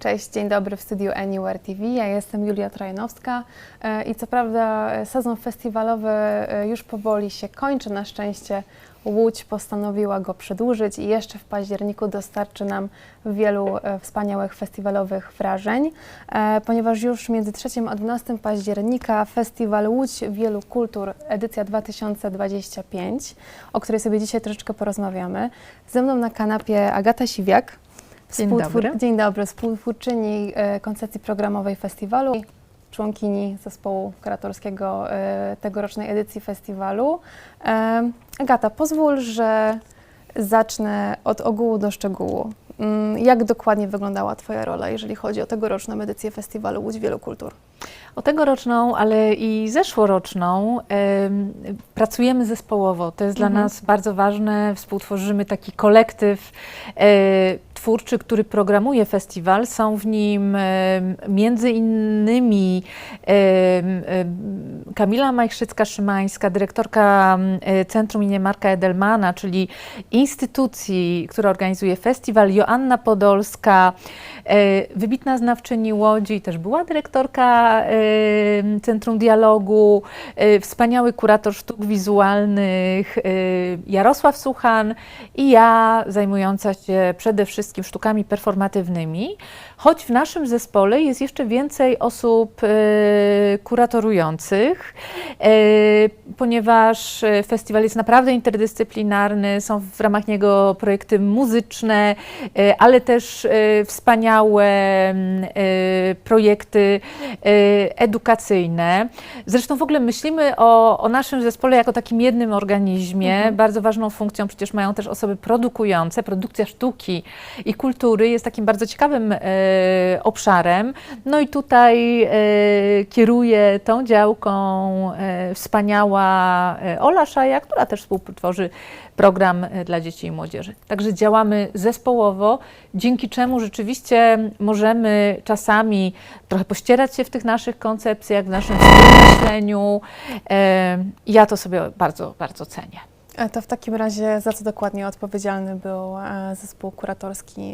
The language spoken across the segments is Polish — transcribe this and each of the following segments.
Cześć, dzień dobry w studiu Anywhere TV. Ja jestem Julia Trojanowska e, i co prawda e, sezon festiwalowy e, już powoli się kończy. Na szczęście Łódź postanowiła go przedłużyć i jeszcze w październiku dostarczy nam wielu wspaniałych festiwalowych wrażeń, ponieważ już między 3 a 12 października Festiwal Łódź Wielu Kultur edycja 2025, o której sobie dzisiaj troszeczkę porozmawiamy. Ze mną na kanapie Agata Siwiak. Dzień współtwór- dobry. Dzień dobry, współtwórczyni e, koncepcji programowej festiwalu, członkini zespołu kuratorskiego e, tegorocznej edycji festiwalu. E, Agata, pozwól, że zacznę od ogółu do szczegółu. Mm, Jak dokładnie wyglądała Twoja rola, jeżeli chodzi o tegoroczną edycję festiwalu Łódź Wielu Kultur? O tegoroczną, ale i zeszłoroczną em, pracujemy zespołowo. To jest Mhm. dla nas bardzo ważne. Współtworzymy taki kolektyw e, twórczy, który programuje festiwal. Są w nim między innymi Kamila Majchrzycka-Szymańska, dyrektorka e, Centrum imienia Marka Edelmana, czyli instytucji, która organizuje festiwal, Joanna Podolska, e, wybitna znawczyni Łodzi, też była dyrektorka e, Centrum Dialogu, e, wspaniały kurator sztuk wizualnych e, Jarosław Suchan i ja zajmująca się przede wszystkim sztukami performatywnymi, choć w naszym zespole jest jeszcze więcej osób kuratorujących, ponieważ festiwal jest naprawdę interdyscyplinarny, są w ramach niego projekty muzyczne, ale też wspaniałe m, e, projekty edukacyjne. Zresztą w ogóle myślimy o, o naszym zespole jako takim jednym organizmie. Mhm. Bardzo ważną funkcją przecież mają też osoby produkujące. Produkcja sztuki i kultury jest takim bardzo ciekawym e, obszarem. No i tutaj e, kieruje tą działką e, wspaniała Ola Szaja, która też współtworzy program e, dla dzieci i młodzieży. Także działamy zespołowo, dzięki czemu rzeczywiście możemy czasami trochę pościerać się w tych naszych koncepcjach, w naszym myśleniu. E, Ja to sobie bardzo, bardzo cenię. To w takim razie za co dokładnie odpowiedzialny był e, zespół kuratorski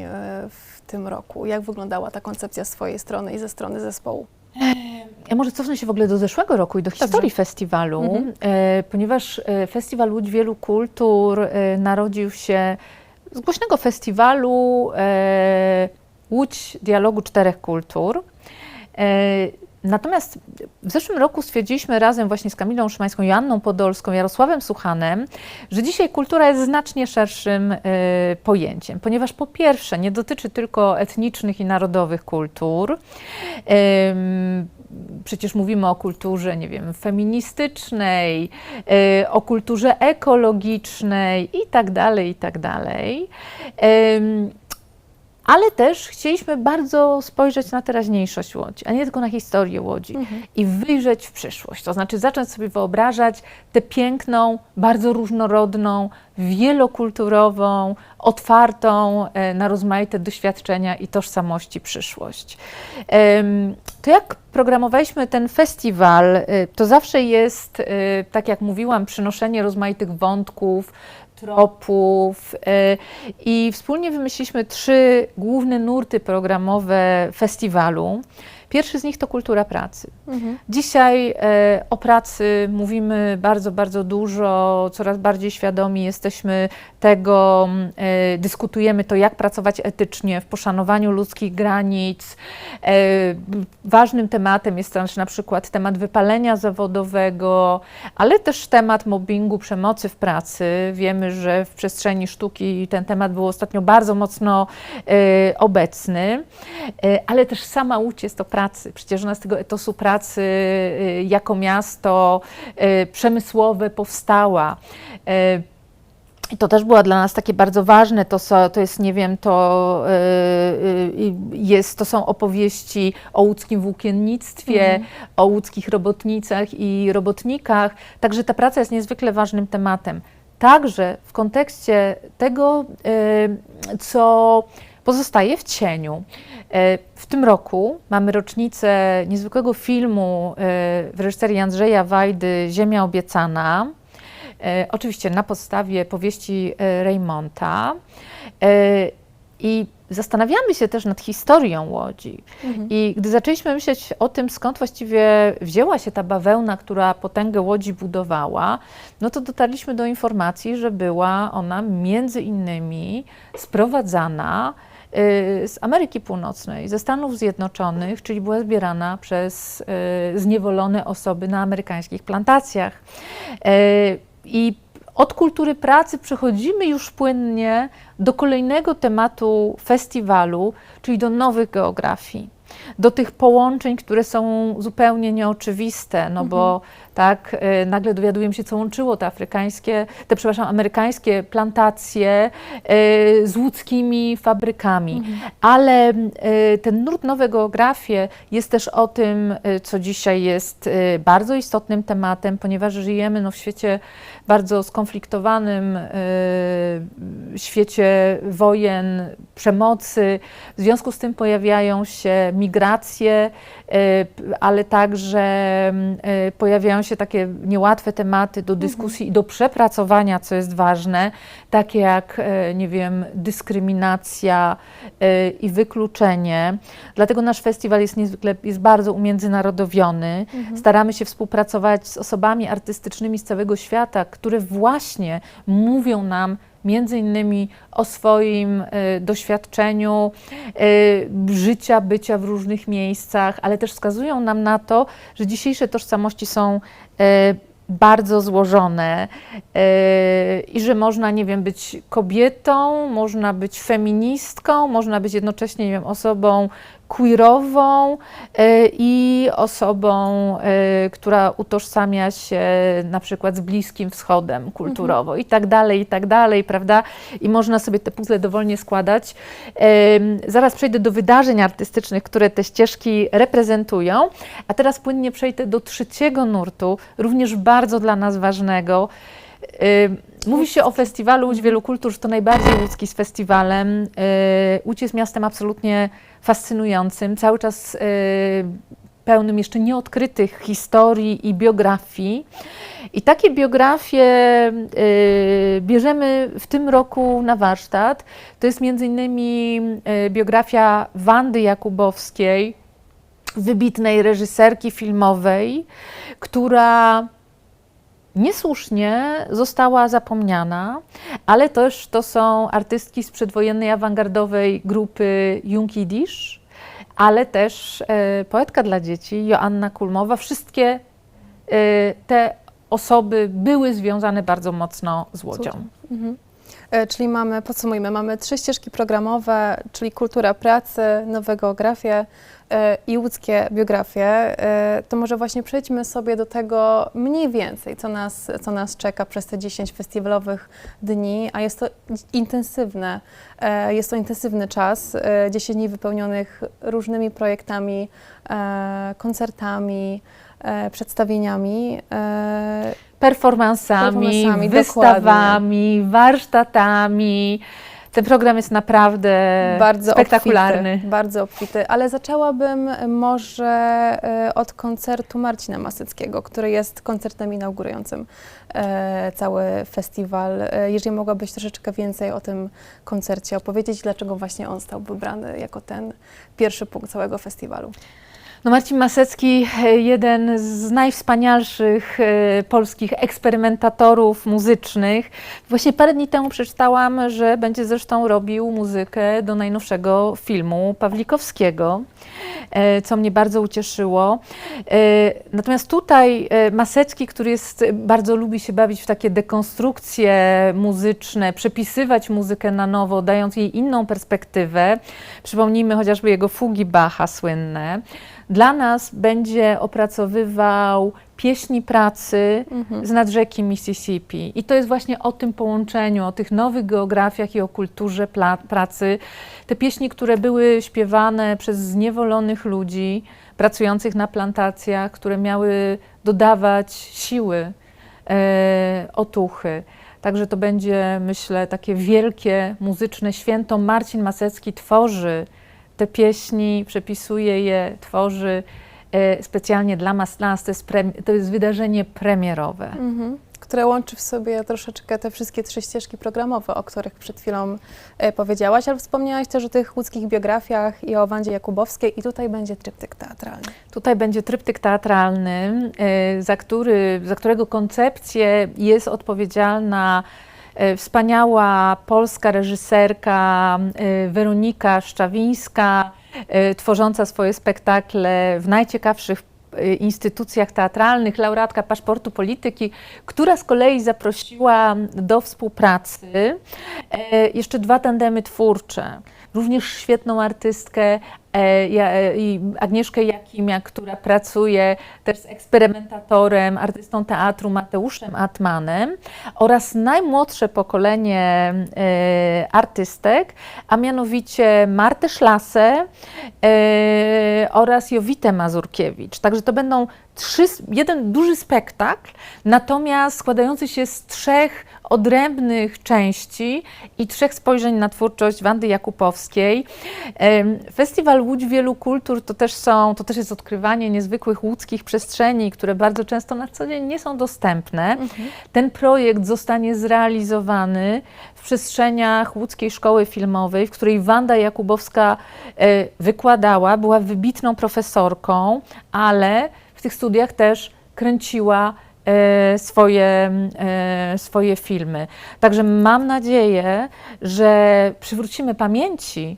w tym roku? Jak wyglądała ta koncepcja z Twojej strony i ze strony zespołu? Ja może cofnę się w ogóle do zeszłego roku i do historii festiwalu, Mhm. e, ponieważ e, Festiwal Łódź Wielu Kultur e, narodził się z głośnego festiwalu Łódź Dialogu Czterech Kultur. Natomiast w zeszłym roku stwierdziliśmy razem właśnie z Kamilą Szymańską, Joanną Podolską, Jarosławem Suchanem, że dzisiaj kultura jest znacznie szerszym e, pojęciem, ponieważ po pierwsze nie dotyczy tylko etnicznych i narodowych kultur. Em, Przecież mówimy o kulturze, nie wiem, feministycznej, e, o kulturze ekologicznej i tak dalej, i tak dalej. Ale też chcieliśmy bardzo spojrzeć na teraźniejszość Łodzi, a nie tylko na historię Łodzi i wyjrzeć w przyszłość. To znaczy zacząć sobie wyobrażać tę piękną, bardzo różnorodną, wielokulturową, otwartą e, na rozmaite doświadczenia i tożsamości przyszłość. To jak programowaliśmy ten festiwal, e, to zawsze jest, e, tak jak mówiłam, przynoszenie rozmaitych wątków, tropów e, i wspólnie wymyśliliśmy trzy główne nurty programowe festiwalu. Pierwszy z nich to kultura pracy. Dzisiaj e, o pracy mówimy bardzo, bardzo dużo, coraz bardziej świadomi jesteśmy tego, e, dyskutujemy to, jak pracować etycznie w poszanowaniu ludzkich granic. E, ważnym tematem jest też na przykład temat wypalenia zawodowego, ale też temat mobbingu, przemocy w pracy. Wiemy, że w przestrzeni sztuki ten temat był ostatnio bardzo mocno e, obecny, E, ale też sama Łódź jest o pracy. Przecież ona z tego etosu pracy e, jako miasto e, przemysłowe powstała. E, i to też było dla nas takie bardzo ważne. To, so, to jest, nie wiem, to y, y, jest, to są opowieści o łódzkim włókiennictwie, o łódzkich robotnicach i robotnikach. Także ta praca jest niezwykle ważnym tematem. Także w kontekście tego, y, co pozostaje w cieniu. E, W tym roku mamy rocznicę niezwykłego filmu e, w reżyserii Andrzeja Wajdy Ziemia obiecana. E, Oczywiście na podstawie powieści Reymonta. I zastanawiamy się też nad historią Łodzi. Mhm. I gdy zaczęliśmy myśleć o tym, skąd właściwie wzięła się ta bawełna, która potęgę Łodzi budowała, no to dotarliśmy do informacji, że była ona między innymi sprowadzana z Ameryki Północnej, ze Stanów Zjednoczonych, czyli była zbierana przez y, zniewolone osoby na amerykańskich plantacjach. Y, I od kultury pracy przechodzimy już płynnie do kolejnego tematu festiwalu, czyli do nowych geografii. Do tych połączeń, które są zupełnie nieoczywiste, no bo tak y, nagle dowiadujemy się, co łączyło te afrykańskie, te przepraszam, amerykańskie plantacje y, z łódzkimi fabrykami. Ale y, ten nurt Nowe Geografie jest też o tym, co dzisiaj jest bardzo istotnym tematem, ponieważ żyjemy no, w świecie bardzo skonfliktowanym, y, świecie wojen, przemocy. W związku z tym pojawiają się migracje, ale także y, pojawiają się takie niełatwe tematy do dyskusji i do przepracowania, co jest ważne, takie jak, y, nie wiem, dyskryminacja y, i wykluczenie. Dlatego nasz festiwal jest niezwykle, jest bardzo umiędzynarodowiony. Staramy się współpracować z osobami artystycznymi z całego świata, które właśnie mówią nam między innymi o swoim y, doświadczeniu y, życia, bycia w różnych miejscach, ale też wskazują nam na to, że dzisiejsze tożsamości są y, bardzo złożone i że można, nie wiem, być kobietą, można być feministką, można być jednocześnie, nie wiem, osobą queerową y, i osobą, y, która utożsamia się na przykład z Bliskim Wschodem kulturowo i tak dalej, i tak dalej, prawda? I można sobie te puzzle dowolnie składać. Zaraz przejdę do wydarzeń artystycznych, które te ścieżki reprezentują, a teraz płynnie przejdę do trzeciego nurtu, również bardzo dla nas ważnego. Mówi się o festiwalu Łódź Wielu Kultur, że to najbardziej łódzki z festiwalem. Łódź jest miastem absolutnie fascynującym, cały czas yy, pełnym jeszcze nieodkrytych historii i biografii. I takie biografie yy, bierzemy w tym roku na warsztat. To jest między innymi yy, biografia Wandy Jakubowskiej, wybitnej reżyserki filmowej, która niesłusznie została zapomniana, ale też to są artystki z przedwojennej awangardowej grupy Junki Dish, ale też e, poetka dla dzieci Joanna Kulmowa. Wszystkie e, te osoby były związane bardzo mocno z Łodzią. E, Czyli mamy, podsumujmy, mamy trzy ścieżki programowe, czyli kultura pracy, nowe geografie i łódzkie biografie. E, To może właśnie przejdźmy sobie do tego mniej więcej, co nas, co nas czeka przez te 10 festiwalowych dni, a jest to intensywne, e, jest to intensywny czas, e, 10 dni wypełnionych różnymi projektami, koncertami, przedstawieniami. Performansami, Performansami, wystawami, warsztatami. Ten program jest naprawdę bardzo spektakularny. Obfity, bardzo obfity, ale zaczęłabym może e, od koncertu Marcina Masyckiego, który jest koncertem inaugurującym e, cały festiwal. E, Jeżeli mogłabyś troszeczkę więcej o tym koncercie opowiedzieć, dlaczego właśnie on został wybrany jako ten pierwszy punkt całego festiwalu. No Marcin Masecki, e, jeden z najwspanialszych e, polskich eksperymentatorów muzycznych. Właśnie parę dni temu przeczytałam, że będzie zresztą robił muzykę do najnowszego filmu Pawlikowskiego, e, co mnie bardzo ucieszyło. Natomiast tutaj Masecki, który jest, bardzo lubi się bawić w takie dekonstrukcje muzyczne, przepisywać muzykę na nowo, dając jej inną perspektywę. Przypomnijmy chociażby jego fugi Bacha słynne. Dla nas będzie opracowywał pieśni pracy z nad rzeki Mississippi. I to jest właśnie o tym połączeniu, o tych nowych geografiach i o kulturze pracy. Te pieśni, które były śpiewane przez zniewolonych ludzi pracujących na plantacjach, które miały dodawać siły, e, otuchy. Także to będzie, myślę, takie wielkie muzyczne święto. Marcin Masecki tworzy te pieśni, przepisuje je, tworzy e, specjalnie dla nas. To jest, to jest wydarzenie premierowe. Mhm. które łączy w sobie troszeczkę te wszystkie trzy ścieżki programowe, o których przed chwilą e, powiedziałaś, ale wspomniałaś też o tych łódzkich biografiach i o Wandzie Jakubowskiej i tutaj będzie tryptyk teatralny. Tutaj będzie tryptyk teatralny, y, za, który, za którego koncepcję jest odpowiedzialna wspaniała polska reżyserka y, Weronika Szczawińska, y, tworząca swoje spektakle w najciekawszych instytucjach teatralnych, laureatka paszportu polityki, która z kolei zaprosiła do współpracy e, jeszcze dwa tandemy twórcze. Również świetną artystkę e, e, i Agnieszkę Jakimia, która pracuje też z eksperymentatorem, artystą teatru Mateuszem Atmanem oraz najmłodsze pokolenie e, artystek, a mianowicie Martę Szlasę e, oraz Jowitę Mazurkiewicz. Także to będą trzy, jeden duży spektakl, natomiast składający się z trzech odrębnych części i trzech spojrzeń na twórczość Wandy Jakubowskiej. Festiwal Łódź Wielu Kultur to też, są, to też jest odkrywanie niezwykłych łódzkich przestrzeni, które bardzo często na co dzień nie są dostępne. Ten projekt zostanie zrealizowany w przestrzeniach Łódzkiej Szkoły Filmowej, w której Wanda Jakubowska e, wykładała, była wybitną profesorką, ale w tych studiach też kręciła e, swoje, e, swoje filmy. Także mam nadzieję, że przywrócimy pamięci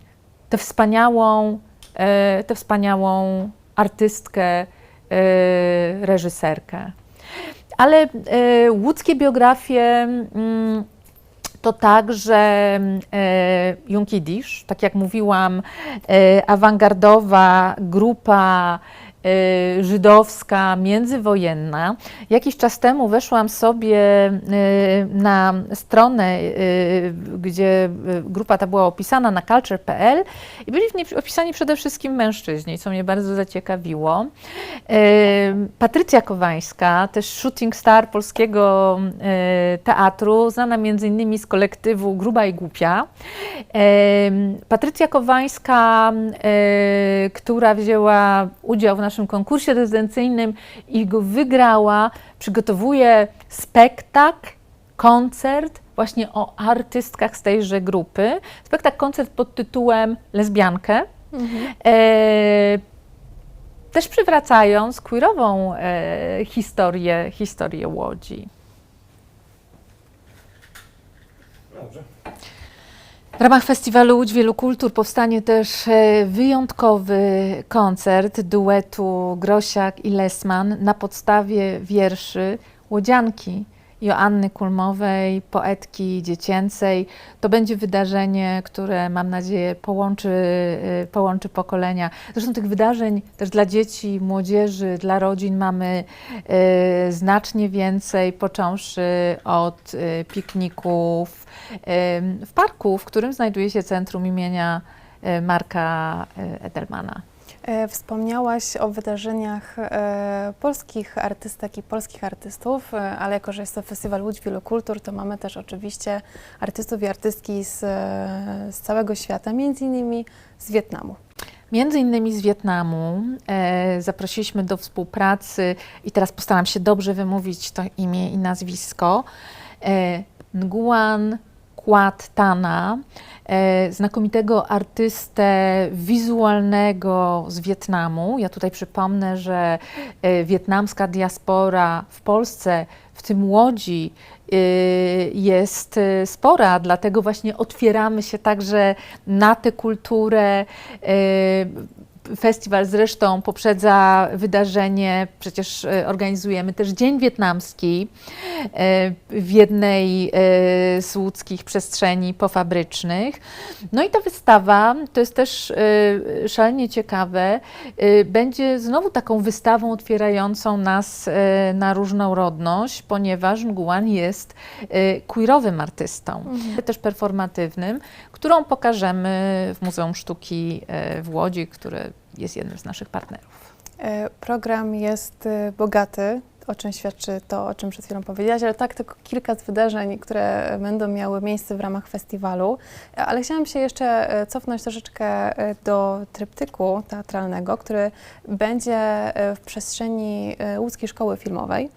tę wspaniałą, tę wspaniałą artystkę, e, reżyserkę. Ale e, łódzkie biografie mm, to także e, Junkidisz, tak jak mówiłam, e, awangardowa grupa e, żydowska, międzywojenna. Jakiś czas temu weszłam sobie e, na stronę, e, gdzie grupa ta była opisana na culture.pl i byli w niej opisani przede wszystkim mężczyźni, co mnie bardzo zaciekawiło. Patrycja Kowańska, też shooting star polskiego teatru, znana między innymi z kolektywu Gruba i Głupia. Patrycja Kowańska, która wzięła udział w naszym konkursie rezydencyjnym i go wygrała, przygotowuje spektakl, koncert właśnie o artystkach z tejże grupy. Spektakl, koncert pod tytułem Lesbiankę. E, też przywracając queerową e, historię, historię Łodzi. Dobrze. W ramach festiwalu Łódź Wielu Kultur powstanie też e, wyjątkowy koncert duetu Grosiak i Lesman na podstawie wierszy Łodzianki Joanny Kulmowej, poetki dziecięcej. To będzie wydarzenie, które mam nadzieję połączy, e, połączy pokolenia. Zresztą tych wydarzeń też dla dzieci, młodzieży, dla rodzin mamy e, znacznie więcej, począwszy od e, pikników, w parku, w którym znajduje się centrum imienia Marka Edelmana. E, Wspomniałaś o wydarzeniach e, polskich artystek i polskich artystów, e, ale jako, że jest to Festiwal Łódź Wielu Kultur, to mamy też oczywiście artystów i artystki z, z całego świata, między innymi z Wietnamu. Między innymi z Wietnamu e, zaprosiliśmy do współpracy i teraz postaram się dobrze wymówić to imię i nazwisko. E, Quat Tana, e, znakomitego artystę wizualnego z Wietnamu. Ja tutaj przypomnę, że e, wietnamska diaspora w Polsce, w tym Łodzi, e, jest spora, dlatego właśnie otwieramy się także na tę kulturę. Festiwal zresztą poprzedza wydarzenie, przecież e, organizujemy też Dzień Wietnamski e, w jednej e, z łódzkich przestrzeni pofabrycznych. No i ta wystawa, to jest też szalenie ciekawe, będzie znowu taką wystawą otwierającą nas na różnorodność, ponieważ Nguyen jest queerowym artystą, też performatywnym, którą pokażemy w Muzeum Sztuki w Łodzi, które jest jednym z naszych partnerów. E, Program jest e, bogaty, o czym świadczy to, o czym przed chwilą powiedziałaś, ale tak tylko kilka z wydarzeń, które będą miały miejsce w ramach festiwalu. Ale chciałam się jeszcze e, cofnąć troszeczkę e, do tryptyku teatralnego, który będzie w przestrzeni łódzkiej szkoły filmowej.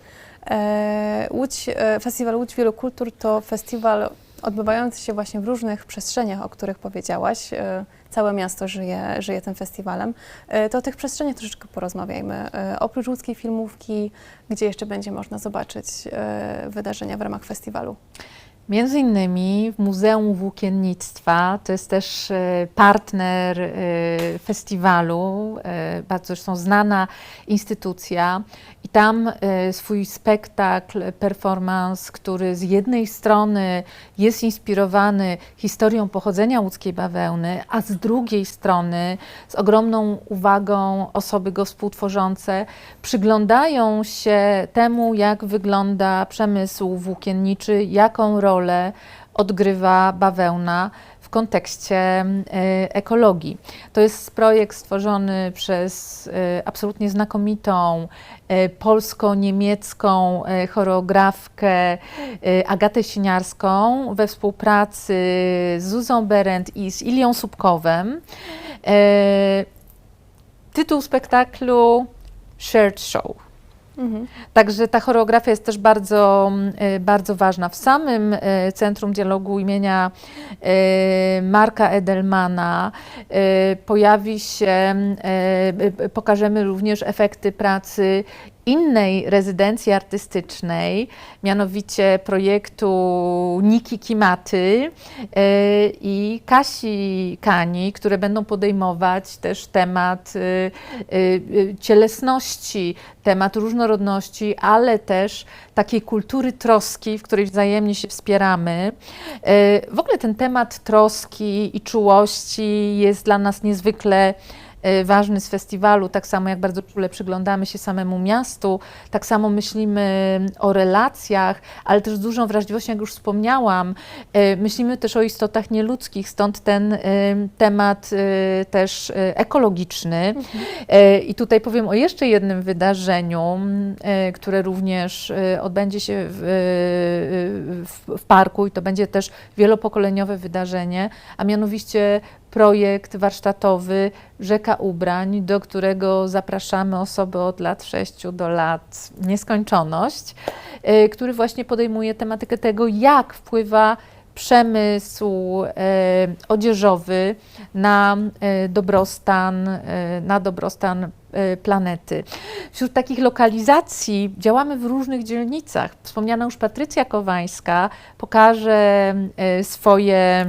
Łódź, Festiwal Łódź Wielu Kultur to festiwal odbywający się właśnie w różnych przestrzeniach, o których powiedziałaś. E, Całe miasto żyje, żyje tym festiwalem. E, To o tych przestrzeniach troszeczkę porozmawiajmy. E, Oprócz łódzkiej filmówki, gdzie jeszcze będzie można zobaczyć wydarzenia w ramach festiwalu? Między innymi w Muzeum Włókiennictwa, to jest też e, partner e, festiwalu, e, bardzo zresztą znana instytucja. I tam swój spektakl, performance, który z jednej strony jest inspirowany historią pochodzenia łódzkiej bawełny, a z drugiej strony z ogromną uwagą osoby go współtworzące przyglądają się temu, jak wygląda przemysł włókienniczy, jaką rolę odgrywa bawełna w kontekście e, ekologii. To jest projekt stworzony przez e, absolutnie znakomitą e, polsko-niemiecką choreografkę Agatę Siniarską we współpracy z Zuzą Berendt i z Ilią Subkowem. Tytuł spektaklu Shared Show. Mhm. Także ta choreografia jest też bardzo, mm, e, bardzo ważna. W samym e, Centrum Dialogu imienia e, Marka Edelmana pojawi się, mm, pokażemy również efekty pracy innej rezydencji artystycznej, mianowicie projektu Niki Kimaty e, i Kasi Kani, które będą podejmować też temat e, e, cielesności, temat różnorodności, ale też takiej kultury troski, w której wzajemnie się wspieramy. W ogóle ten temat troski i czułości jest dla nas niezwykle ważny z festiwalu, tak samo jak bardzo czule przyglądamy się samemu miastu, tak samo myślimy o relacjach, ale też z dużą wrażliwością, jak już wspomniałam, e, myślimy też o istotach nieludzkich, stąd ten e, temat też ekologiczny. E, I tutaj powiem o jeszcze jednym wydarzeniu, które również odbędzie się w, w, w parku i to będzie też wielopokoleniowe wydarzenie, a mianowicie projekt warsztatowy Rzeka Ubrań, do którego zapraszamy osoby od lat 6 do lat nieskończoność, e, który właśnie podejmuje tematykę tego, jak wpływa przemysł e, odzieżowy na e, dobrostan, na dobrostan planety. Wśród takich lokalizacji działamy w różnych dzielnicach. Wspomniana już Patrycja Kowańska pokaże swoje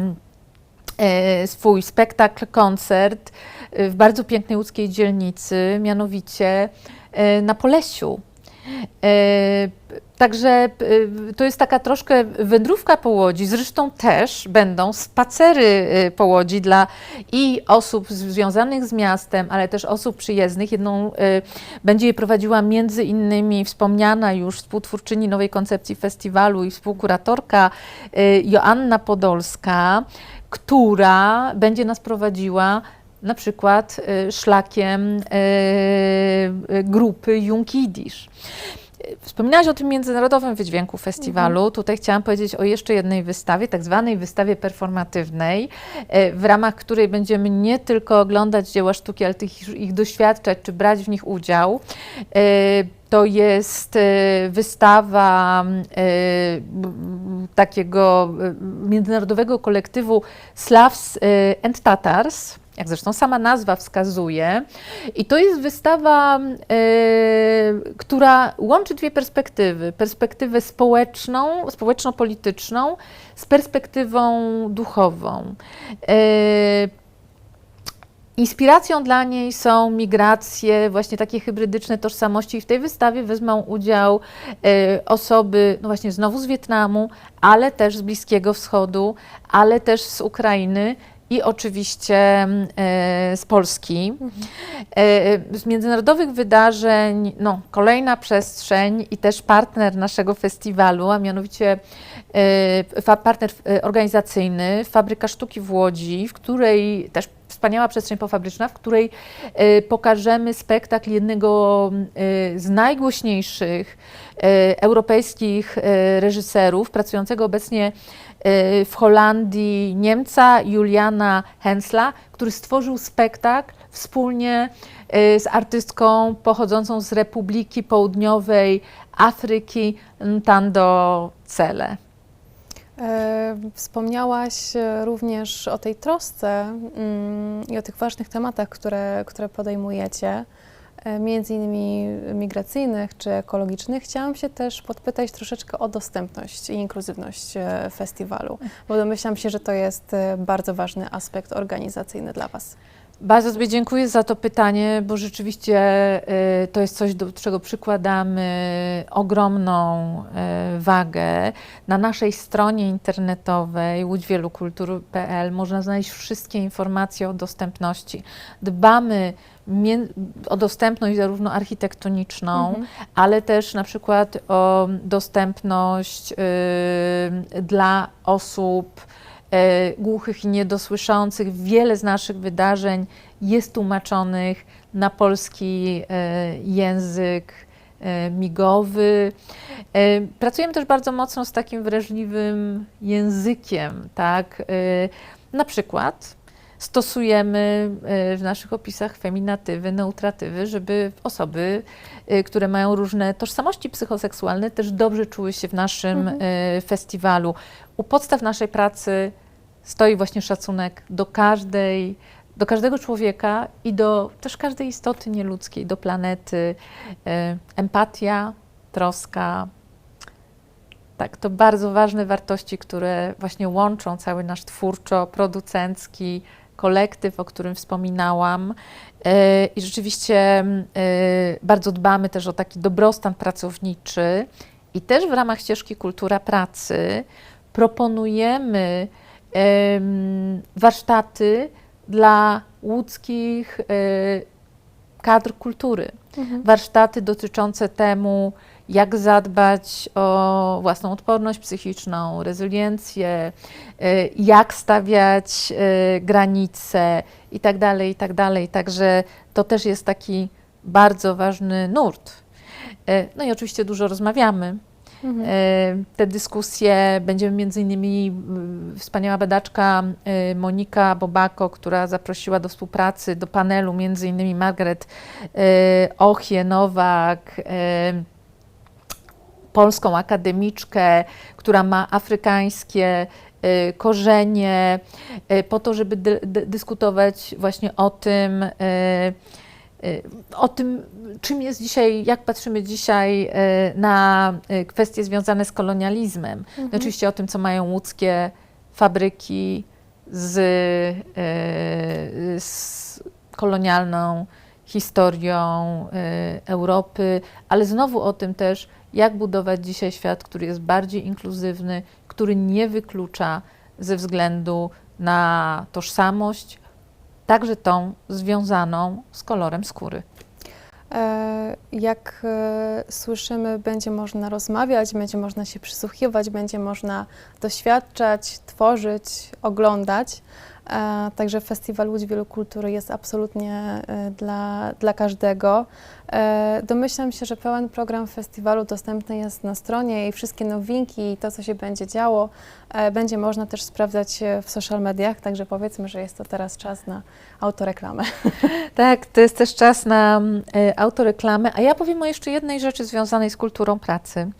swój spektakl, koncert e, w bardzo pięknej łódzkiej dzielnicy, mianowicie e, na Polesiu. E, Także e, to jest taka troszkę wędrówka po Łodzi. Zresztą też będą spacery e, po Łodzi dla i osób związanych z miastem, ale też osób przyjezdnych. Jedną e, będzie je prowadziła między innymi wspomniana już współtwórczyni nowej koncepcji festiwalu i współkuratorka e, Joanna Podolska, która będzie nas prowadziła na przykład e, szlakiem e, e, grupy Jung Yiddish. Wspominałaś o tym międzynarodowym wydźwięku festiwalu. Tutaj chciałam powiedzieć o jeszcze jednej wystawie, tak zwanej wystawie performatywnej, w ramach której będziemy nie tylko oglądać dzieła sztuki, ale tych, ich doświadczać czy brać w nich udział. To jest e, wystawa b- b- takiego e, międzynarodowego kolektywu Slavs and Tatars jak zresztą sama nazwa wskazuje. I to jest wystawa, e, która łączy dwie perspektywy. Perspektywę społeczną, społeczno-polityczną z perspektywą duchową. Inspiracją dla niej są migracje, właśnie takie hybrydyczne tożsamości. I w tej wystawie wezmą udział e, osoby, no właśnie znowu z Wietnamu, ale też z Bliskiego Wschodu, ale też z Ukrainy i oczywiście e, z Polski. E, Z międzynarodowych wydarzeń, no, kolejna przestrzeń i też partner naszego festiwalu, a mianowicie e, partner organizacyjny Fabryka Sztuki w Łodzi, w której też wspaniała przestrzeń pofabryczna, w której pokażemy spektakl jednego z najgłośniejszych europejskich reżyserów, pracującego obecnie w Holandii Niemca Juliana Hensla, który stworzył spektakl wspólnie y, z artystką pochodzącą z Republiki Południowej Afryki Ntando Cele. E, Wspomniałaś e, również o tej trosce mm, i o tych ważnych tematach, które, które podejmujecie, między innymi migracyjnych czy ekologicznych. Chciałam się też podpytać troszeczkę o dostępność i inkluzywność e, festiwalu, bo domyślam się, że to jest e, bardzo ważny aspekt organizacyjny dla Was. Bardzo Tobie dziękuję za to pytanie, bo rzeczywiście y, to jest coś, do czego przykładamy ogromną y, wagę. Na naszej stronie internetowej łódźwielukultur.pl można znaleźć wszystkie informacje o dostępności. Dbamy o dostępność zarówno architektoniczną, Mhm. ale też na przykład o dostępność y, dla osób głuchych i niedosłyszących. Wiele z naszych wydarzeń jest tłumaczonych na polski e, język e, migowy. E, Pracujemy też bardzo mocno z takim wrażliwym językiem, tak? E, Na przykład stosujemy e, w naszych opisach feminatywy, neutratywy, żeby osoby, e, które mają różne tożsamości psychoseksualne, też dobrze czuły się w naszym Mhm. e, festiwalu. U podstaw naszej pracy stoi właśnie szacunek do każdej, do każdego człowieka i do też każdej istoty nieludzkiej, do planety. E, Empatia, troska. Tak, to bardzo ważne wartości, które właśnie łączą cały nasz twórczo-producencki kolektyw, o którym wspominałam. E, I rzeczywiście e, bardzo dbamy też o taki dobrostan pracowniczy i też w ramach ścieżki Kultura Pracy proponujemy em, warsztaty dla łódzkich e, kadr kultury. Mhm. Warsztaty dotyczące temu, jak zadbać o własną odporność psychiczną, rezyliencję, e, jak stawiać e, granice i tak dalej, i tak dalej. Także to też jest taki bardzo ważny nurt. No i oczywiście dużo rozmawiamy. Mhm. E, Te dyskusje będziemy między innymi mm, wspaniała badaczka e, Monika Bobako, która zaprosiła do współpracy do panelu między innymi Margaret e, Ochie Nowak, polską akademiczkę, która ma afrykańskie korzenie, po to, żeby dy, dy, dyskutować właśnie o tym, o tym, czym jest dzisiaj, jak patrzymy dzisiaj e, na e, kwestie związane z kolonializmem. Mhm. No oczywiście o tym, co mają łódzkie fabryki z, e, z kolonialną historią Europy, ale znowu o tym też, jak budować dzisiaj świat, który jest bardziej inkluzywny, który nie wyklucza ze względu na tożsamość, także tą związaną z kolorem skóry. E, Jak e, słyszymy, będzie można rozmawiać, będzie można się przysłuchiwać, będzie można doświadczać, tworzyć, oglądać. E, Także Festiwal Łódź Wielokultury jest absolutnie e, dla, dla każdego. E, Domyślam się, że pełen program festiwalu dostępny jest na stronie i wszystkie nowinki i to, co się będzie działo, będzie można też sprawdzać w social mediach. Także powiedzmy, że jest to teraz czas na autoreklamę. Tak, to jest też czas na mm, autoreklamę, a ja powiem o jeszcze jednej rzeczy związanej z kulturą pracy.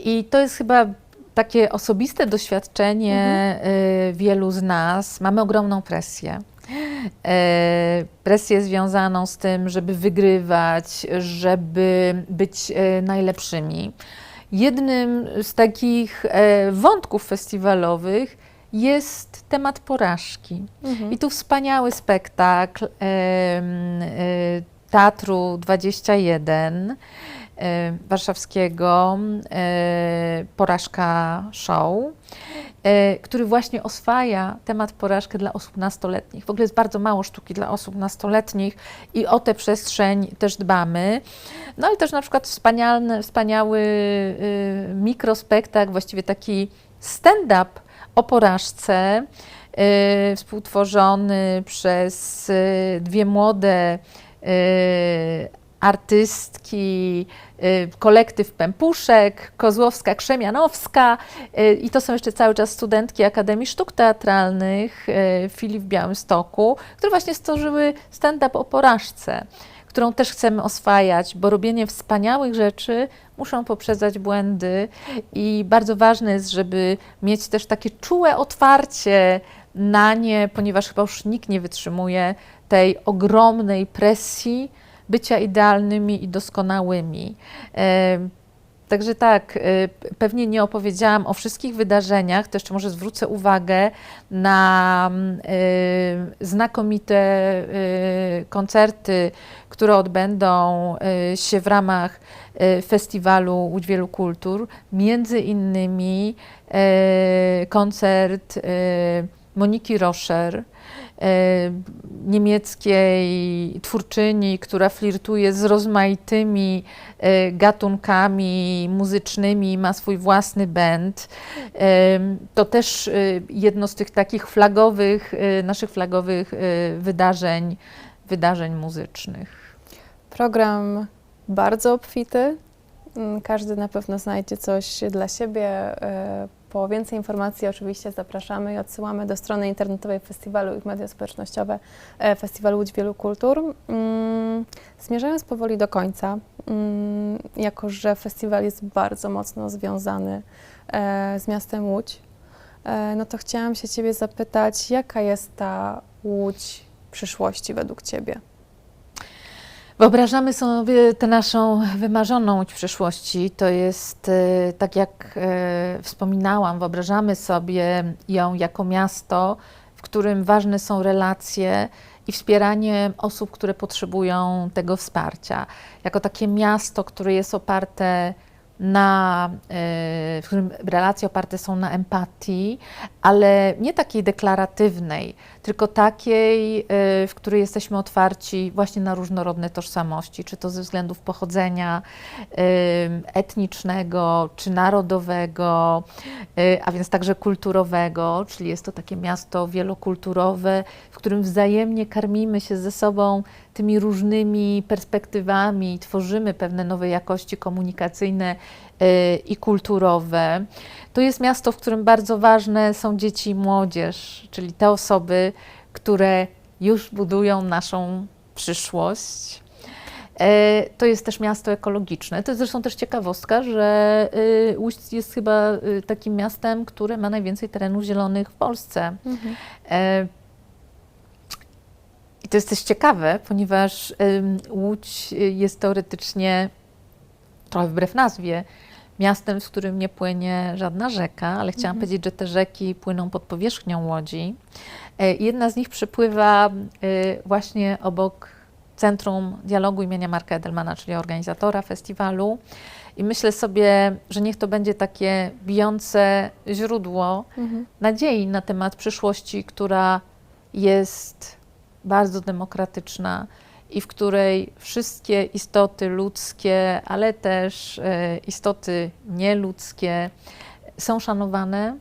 I to jest chyba takie osobiste doświadczenie e, wielu z nas. Mamy ogromną presję. E, presję związaną z tym, żeby wygrywać, żeby być e, najlepszymi. Jednym z takich wątków festiwalowych jest temat porażki. Mhm. I tu wspaniały spektakl Teatru 21 e, warszawskiego, e, Porażka Show, e, który właśnie oswaja temat porażki dla osób nastoletnich. W ogóle jest bardzo mało sztuki dla osób nastoletnich i o tę przestrzeń też dbamy. No ale też na przykład wspaniały, wspaniały mikrospektakl, właściwie taki stand-up o porażce, y, współtworzony przez y, dwie młode y, artystki, kolektyw Pępuszek, Kozłowska, Krzemianowska y, i to są jeszcze cały czas studentki Akademii Sztuk Teatralnych y, Filip w Białymstoku, które właśnie stworzyły stand-up o porażce, którą też chcemy oswajać, bo robienie wspaniałych rzeczy muszą poprzedzać błędy i bardzo ważne jest, żeby mieć też takie czułe otwarcie na nie, ponieważ chyba już nikt nie wytrzymuje tej ogromnej presji bycia idealnymi i doskonałymi. Także tak, p- pewnie nie opowiedziałam o wszystkich wydarzeniach, to jeszcze może zwrócę uwagę na mm, e, znakomite e, koncerty, które odbędą się w ramach festiwalu Łódź Wielu Kultur. Między innymi koncert Moniki Roscher, niemieckiej twórczyni, która flirtuje z rozmaitymi e, gatunkami muzycznymi, ma swój własny band. To też e, jedno z tych takich flagowych, naszych flagowych wydarzeń, wydarzeń muzycznych. Program bardzo obfity. Mm, Każdy na pewno znajdzie coś dla siebie. E, Po więcej informacji oczywiście zapraszamy i odsyłamy do strony internetowej festiwalu i media społecznościowe e, Festiwalu Łódź Wielu Kultur. Mm, Zmierzając powoli do końca, mm, jako że festiwal jest bardzo mocno związany e, z miastem Łódź, no to chciałam się Ciebie zapytać, jaka jest ta Łódź przyszłości według Ciebie? Wyobrażamy sobie tę naszą wymarzoną przyszłości. To jest, e, tak jak e, wspominałam, wyobrażamy sobie ją jako miasto, w którym ważne są relacje i wspieranie osób, które potrzebują tego wsparcia. Jako takie miasto, które jest oparte na, e, w którym relacje oparte są na empatii, ale nie takiej deklaratywnej, tylko takiej, y, w której jesteśmy otwarci właśnie na różnorodne tożsamości, czy to ze względów pochodzenia y, etnicznego, czy narodowego, y, a więc także kulturowego, czyli jest to takie miasto wielokulturowe, w którym wzajemnie karmimy się ze sobą tymi różnymi perspektywami, tworzymy pewne nowe jakości komunikacyjne i kulturowe. To jest miasto, w którym bardzo ważne są dzieci i młodzież, czyli te osoby, które już budują naszą przyszłość. E, To jest też miasto ekologiczne. To jest zresztą też ciekawostka, że y, Łódź jest chyba y, takim miastem, które ma najwięcej terenów zielonych w Polsce. E, I to jest też ciekawe, ponieważ Łódź jest teoretycznie, trochę wbrew nazwie, miastem, w którym nie płynie żadna rzeka, ale chciałam Mhm. powiedzieć, że te rzeki płyną pod powierzchnią Łodzi. E, Jedna z nich przepływa y, właśnie obok Centrum Dialogu imienia Marka Edelmana, czyli organizatora festiwalu. I myślę sobie, że niech to będzie takie bijące źródło Mhm. nadziei na temat przyszłości, która jest bardzo demokratyczna i w której wszystkie istoty ludzkie, ale też e, istoty nieludzkie są szanowane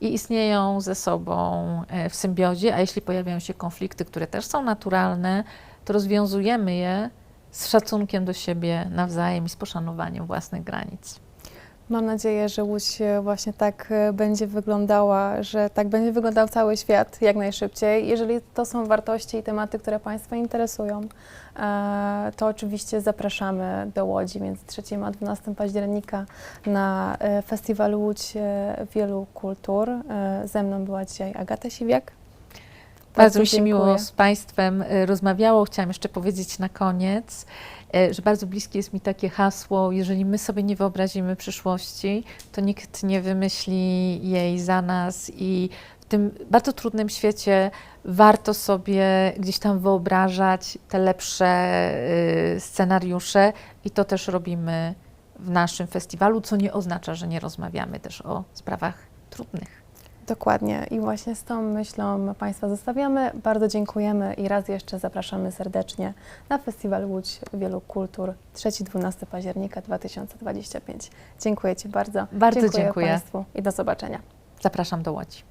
i istnieją ze sobą e, w symbiozie, a jeśli pojawiają się konflikty, które też są naturalne, to rozwiązujemy je z szacunkiem do siebie nawzajem i z poszanowaniem własnych granic. Mam nadzieję, że Łódź właśnie tak e, będzie wyglądała, że tak będzie wyglądał cały świat jak najszybciej. Jeżeli to są wartości i tematy, które Państwa interesują, e, to oczywiście zapraszamy do Łodzi między 3 a 12 października na e, Festiwal Łódź Wielu Kultur. Ze mną była dzisiaj Agata Siwiak. Bardzo mi się miło z Państwem y, rozmawiało. Chciałam jeszcze powiedzieć na koniec, y, że bardzo bliskie jest mi takie hasło: jeżeli my sobie nie wyobrazimy przyszłości, to nikt nie wymyśli jej za nas i w tym bardzo trudnym świecie warto sobie gdzieś tam wyobrażać te lepsze y, scenariusze i to też robimy w naszym festiwalu, co nie oznacza, że nie rozmawiamy też o sprawach trudnych. Dokładnie. I właśnie z tą myślą Państwa zostawiamy. Bardzo dziękujemy i raz jeszcze zapraszamy serdecznie na Festiwal Łódź Wielu Kultur 3-12 października 2025. Dziękuję Ci bardzo. Bardzo dziękuję. Państwu i do zobaczenia. Zapraszam do Łodzi.